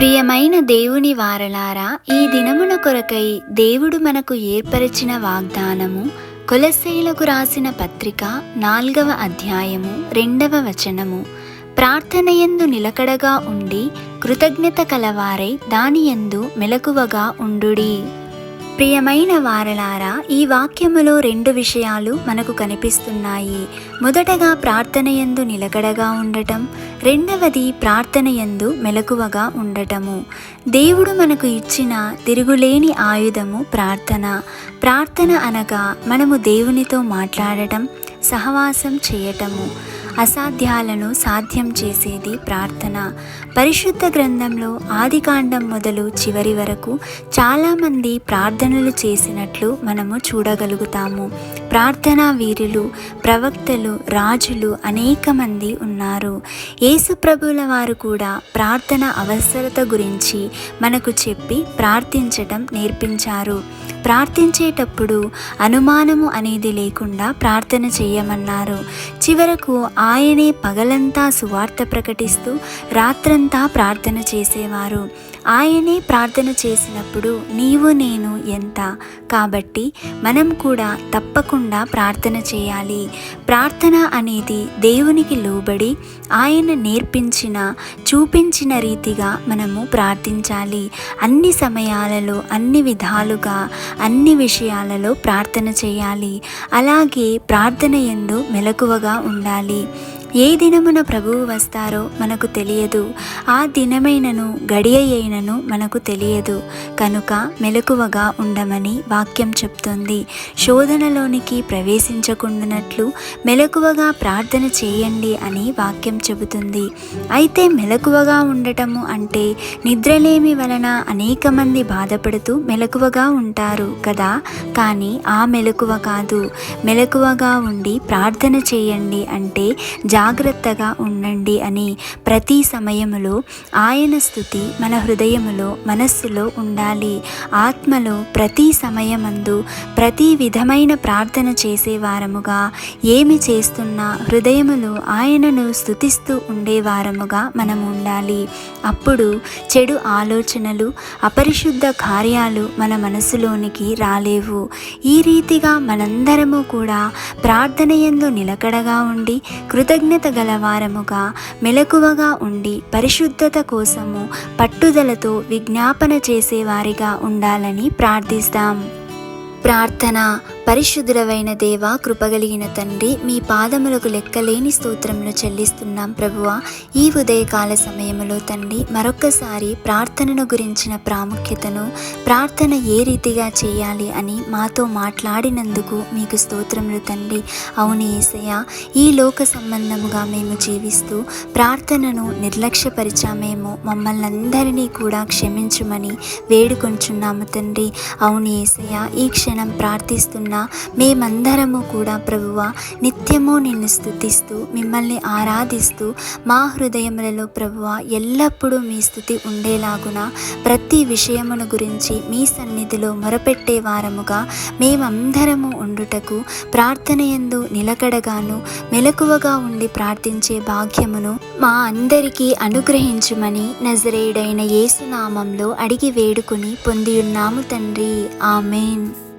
ప్రియమైన దేవుని వారలారా ఈ దినమున కొరకై దేవుడు మనకు ఏర్పరిచిన వాగ్దానము కొలస్సీలకు రాసిన పత్రిక నాల్గవ అధ్యాయము రెండవ వచనము. ప్రార్థనయందు నిలకడగా ఉండి కృతజ్ఞత కలవారై దానియందు మెలకువగా ఉండుడి. ప్రియమైన వారలారా ఈ వాక్యములో రెండు విషయాలు మనకు కనిపిస్తున్నాయి. మొదటగా ప్రార్థనయందు నిలకడగా ఉండటం రెండవది ప్రార్థనయందు మెలకువగా ఉండటము. దేవుడు మనకు ఇచ్చిన తిరుగులేని ఆయుధము ప్రార్థన. ప్రార్థన అనగా మనము దేవునితో మాట్లాడటం సహవాసం చేయటము. అసాధ్యాలను సాధ్యం చేసేది ప్రార్థన. పరిశుద్ధ గ్రంథంలో ఆదికాండం మొదలు చివరి వరకు చాలామంది ప్రార్థనలు చేసినట్లు మనము చూడగలుగుతాము. ప్రార్థనా వీరులు ప్రవక్తలు రాజులు అనేక మంది ఉన్నారు. ఏసుప్రభుల వారు కూడా ప్రార్థన అవసరత గురించి మనకు చెప్పి ప్రార్థించటం నేర్పించారు. ప్రార్థించేటప్పుడు అనుమానము అనేది లేకుండా ప్రార్థన చేయమన్నారు. చివరకు ఆయనే పగలంతా సువార్త ప్రకటిస్తూ రాత్రంతా ప్రార్థన చేసేవారు. ఆయనే ప్రార్థన చేసినప్పుడు నీవు నేను ఎంత? కాబట్టి మనం కూడా తప్పకుండా ప్రార్థన చేయాలి. ప్రార్థన అనేది దేవునికి లోబడి ఆయన నేర్పించిన చూపించిన రీతిగా మనము ప్రార్థించాలి. అన్ని సమయాలలో అన్ని విధాలుగా అన్ని విషయాలలో ప్రార్థన చేయాలి. అలాగే ప్రార్థన ఎందు మెలకువగా ఉండాలి. ఏ దినమున ప్రభువు వస్తారో మనకు తెలియదు. ఆ దినమైనను గడియ అయినను మనకు తెలియదు. కనుక మెలకువగా ఉండమని వాక్యం చెప్తుంది. శోధనలోనికి ప్రవేశించకుండానట్లు మెలకువగా ప్రార్థన చేయండి అని వాక్యం చెబుతుంది. అయితే మెలకువగా ఉండటము అంటే నిద్రలేమి వలన అనేక మంది బాధపడుతూ మెలకువగా ఉంటారు కదా? కానీ ఆ మెలకువ కాదు. మెలకువగా ఉండి ప్రార్థన చేయండి అంటే జాగ్రత్తగా ఉండండి అని ప్రతి సమయములో ఆయన స్థుతి మన హృదయములో మనస్సులో ఉండాలి. ఆత్మలో ప్రతి సమయమందు ప్రతి విధమైన ప్రార్థన చేసేవారముగా ఏమి చేస్తున్నా హృదయములో ఆయనను స్థుతిస్తూ ఉండేవారముగా మనం ఉండాలి. అప్పుడు చెడు ఆలోచనలు అపరిశుద్ధ కార్యాలు మన మనసులోనికి రాలేవు. ఈ రీతిగా మనందరము కూడా ప్రార్థనయందు నిలకడగా ఉండి కృతజ్ఞ గల గలవారముగా మెలకువగా ఉండి పరిశుద్ధత కోసము పట్టుదలతో విజ్ఞాపన చేసేవారిగా ఉండాలని ప్రార్థిస్తాం. ప్రార్థన పరిశుద్ధుడవైన దేవ కృపగలిగిన తండ్రి మీ పాదములకు లెక్కలేని స్తోత్రములు చెల్లిస్తున్నాం ప్రభువ. ఈ ఉదయకాల సమయంలో తండ్రి మరొక్కసారి ప్రార్థనను గురించిన ప్రాముఖ్యతను ప్రార్థన ఏ రీతిగా చేయాలి అని మాతో మాట్లాడినందుకు మీకు స్తోత్రములు తండ్రి. అవును ఏసయ్య ఈ లోక సంబంధముగా మేము జీవిస్తూ ప్రార్థనను నిర్లక్ష్యపరిచామేమో మమ్మల్ని అందరినీ కూడా క్షమించమని వేడుకొంచున్నాము తండ్రి. అవును ఏసయ్య ఈ క్షణం ప్రార్థిస్తున్నాం మేమందరము కూడా ప్రభువ నిత్యము నిన్ను స్థుతిస్తూ మిమ్మల్ని ఆరాధిస్తూ మా హృదయములలో ప్రభువ ఎల్లప్పుడూ మీ స్థుతి ఉండేలాగున ప్రతి విషయమును గురించి మీ సన్నిధిలో మొరపెట్టే వారముగా మేమందరము ఉండుటకు ప్రార్థనయందు నిలకడగాను మెలకువగా ఉండి ప్రార్థించే భాగ్యమును మా అందరికీ అనుగ్రహించుమని నజరేయుడైన యేసునామంలో అడిగి వేడుకుని పొందియున్నాము తండ్రి. ఆమెన్.